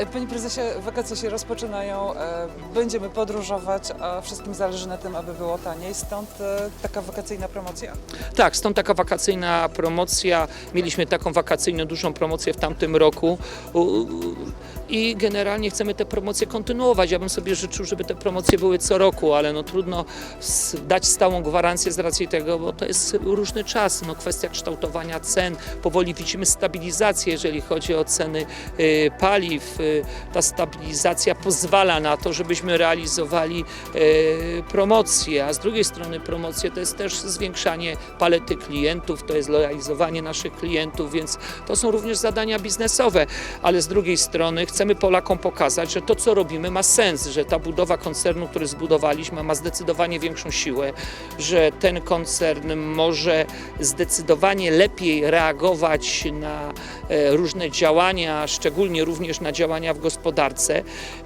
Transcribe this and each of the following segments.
E, Panie prezesie, wakacje się rozpoczynają, e, będziemy podróżować, a wszystkim zależy na tym, aby było taniej, stąd e, taka wakacyjna promocja. Tak, stąd taka wakacyjna promocja. Mieliśmy taką wakacyjną dużą promocję w tamtym roku i generalnie chcemy te promocje kontynuować. Ja bym sobie życzył, żeby te promocje były co roku, ale no trudno dać stałą gwarancję z racji tego, bo to jest różny czas. No, kwestia kształtowania cen. Powoli widzimy stabilizację, jeżeli chodzi o ceny y, paliw. Ta stabilizacja pozwala na to, żebyśmy realizowali y, promocje, a z drugiej strony promocje to jest też zwiększanie palety klientów, to jest lojalizowanie naszych klientów, więc to są również zadania biznesowe, ale z drugiej strony chcemy Polakom pokazać, że to co robimy ma sens, że ta budowa koncernu, który zbudowaliśmy ma zdecydowanie większą siłę, że ten koncern może zdecydowanie lepiej reagować na e, różne działania, szczególnie również na działania w gospodarce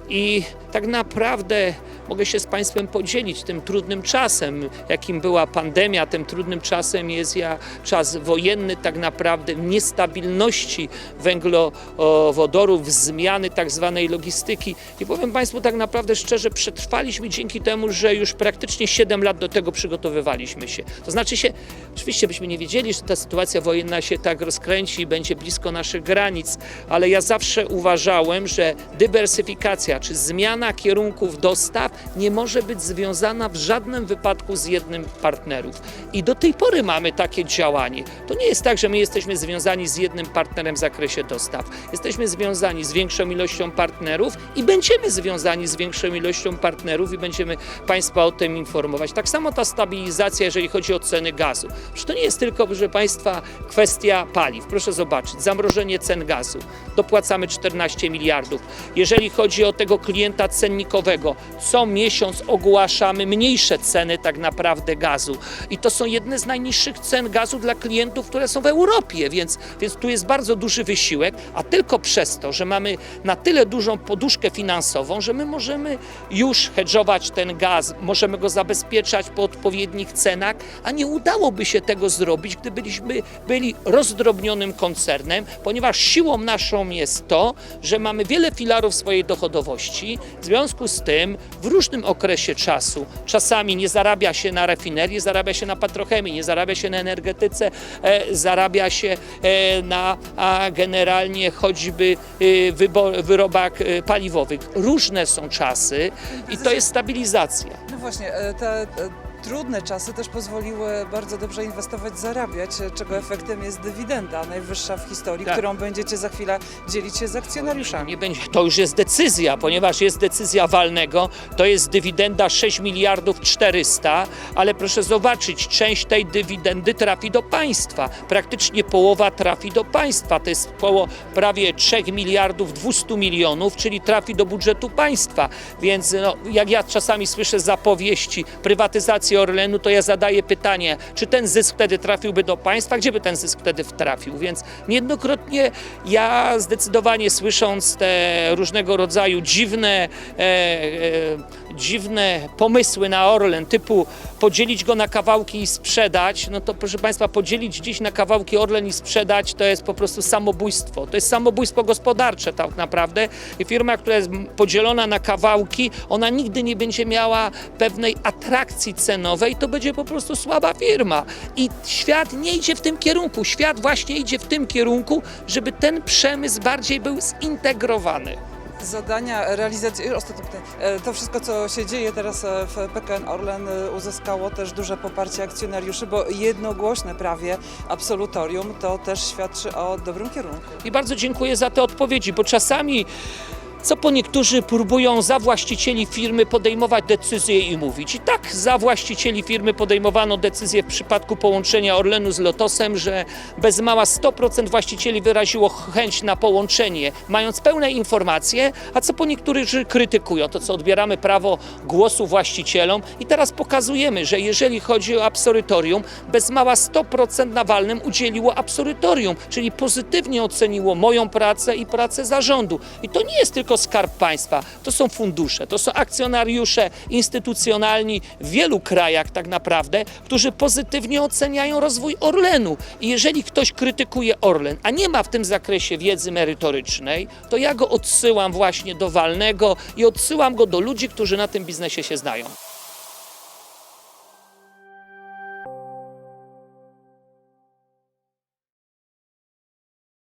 i tak naprawdę mogę się z Państwem podzielić tym trudnym czasem, jakim była pandemia, tym trudnym czasem jest ja, czas wojenny tak naprawdę, niestabilności węglowodorów, zmiany tak zwanej logistyki i powiem Państwu tak naprawdę szczerze, przetrwaliśmy dzięki temu, że już praktycznie 7 lat do tego przygotowywaliśmy się. To znaczy się, oczywiście byśmy nie wiedzieli, że ta sytuacja wojenna się tak rozkręci i będzie blisko naszych granic, ale ja zawsze uważałem, że dywersyfikacja czy zmiana kierunków dostaw nie może być związana w żadnym wypadku z jednym partnerów. I do tej pory mamy takie działanie. To nie jest tak, że my jesteśmy związani z jednym partnerem w zakresie dostaw. Jesteśmy związani z większą ilością partnerów i będziemy związani z większą ilością partnerów i będziemy Państwa o tym informować. Tak samo ta stabilizacja, jeżeli chodzi o ceny gazu. Przecież to nie jest tylko, proszę Państwa, kwestia paliw. Proszę zobaczyć, zamrożenie cen gazu. Dopłacamy 14 miliardów. Jeżeli chodzi o tego klienta cennikowego, co miesiąc ogłaszamy mniejsze ceny tak naprawdę gazu. I to są jedne z najniższych cen gazu dla klientów, które są w Europie, więc, więc tu jest bardzo duży wysiłek, a tylko przez to, że mamy na tyle dużą poduszkę finansową, że my możemy już hedżować ten gaz, możemy go zabezpieczać po odpowiednich cenach, a nie udałoby się tego zrobić, gdybyśmy byli rozdrobnionym koncernem, ponieważ siłą naszą jest to, że mamy wiele filarów swojej dochodowości. W związku z tym w różnym okresie czasu, czasami nie zarabia się na rafinerii, zarabia się na patrochemii, nie zarabia się na energetyce, e, zarabia się e, na generalnie choćby e, wyrobach paliwowych. Różne są czasy i to jest stabilizacja. No właśnie, e, trudne czasy też pozwoliły bardzo dobrze inwestować, zarabiać, czego efektem jest dywidenda, najwyższa w historii, Tak. którą będziecie za chwilę dzielić się z akcjonariuszami. Nie będzie, to już jest decyzja, ponieważ jest decyzja walnego, to jest dywidenda 6 miliardów 400, ale proszę zobaczyć, część tej dywidendy trafi do państwa. Praktycznie połowa trafi do państwa. To jest około prawie 3 miliardów 200 milionów, czyli trafi do budżetu państwa. Więc no, jak ja czasami słyszę zapowieści prywatyzacji Orlenu, to ja zadaję pytanie, czy ten zysk wtedy trafiłby do państwa, gdzie by ten zysk wtedy trafił. Więc niejednokrotnie ja zdecydowanie słysząc te różnego rodzaju dziwne, e, e, dziwne pomysły na Orlen, typu podzielić go na kawałki i sprzedać, no to proszę Państwa, podzielić dziś na kawałki Orlen i sprzedać to jest po prostu samobójstwo. To jest samobójstwo gospodarcze tak naprawdę i firma, która jest podzielona na kawałki, ona nigdy nie będzie miała pewnej atrakcji cenowej, to będzie po prostu słaba firma. I świat nie idzie w tym kierunku. Świat właśnie idzie w tym kierunku, żeby ten przemysł bardziej był zintegrowany. Zadania, realizacji, ostatnie pytanie. To wszystko, co się dzieje teraz e, w PKN Orlen e, uzyskało też duże poparcie akcjonariuszy, bo jednogłośne prawie absolutorium to też świadczy o dobrym kierunku. I bardzo dziękuję za te odpowiedzi, bo czasami co po niektórzy próbują za właścicieli firmy podejmować decyzje i mówić. I tak za właścicieli firmy podejmowano decyzję w przypadku połączenia Orlenu z Lotosem, że bez mała 100% właścicieli wyraziło chęć na połączenie, mając pełne informacje, a co po niektórzy krytykują, to co odbieramy prawo głosu właścicielom i teraz pokazujemy, że jeżeli chodzi o absolutorium, bez mała 100% na walnym udzieliło absolutorium, czyli pozytywnie oceniło moją pracę i pracę zarządu. I to nie jest tylko tylko Skarb Państwa, to są fundusze, to są akcjonariusze instytucjonalni w wielu krajach tak naprawdę, którzy pozytywnie oceniają rozwój Orlenu. I jeżeli ktoś krytykuje Orlen, a nie ma w tym zakresie wiedzy merytorycznej, to ja go odsyłam właśnie do Walnego i odsyłam go do ludzi, którzy na tym biznesie się znają.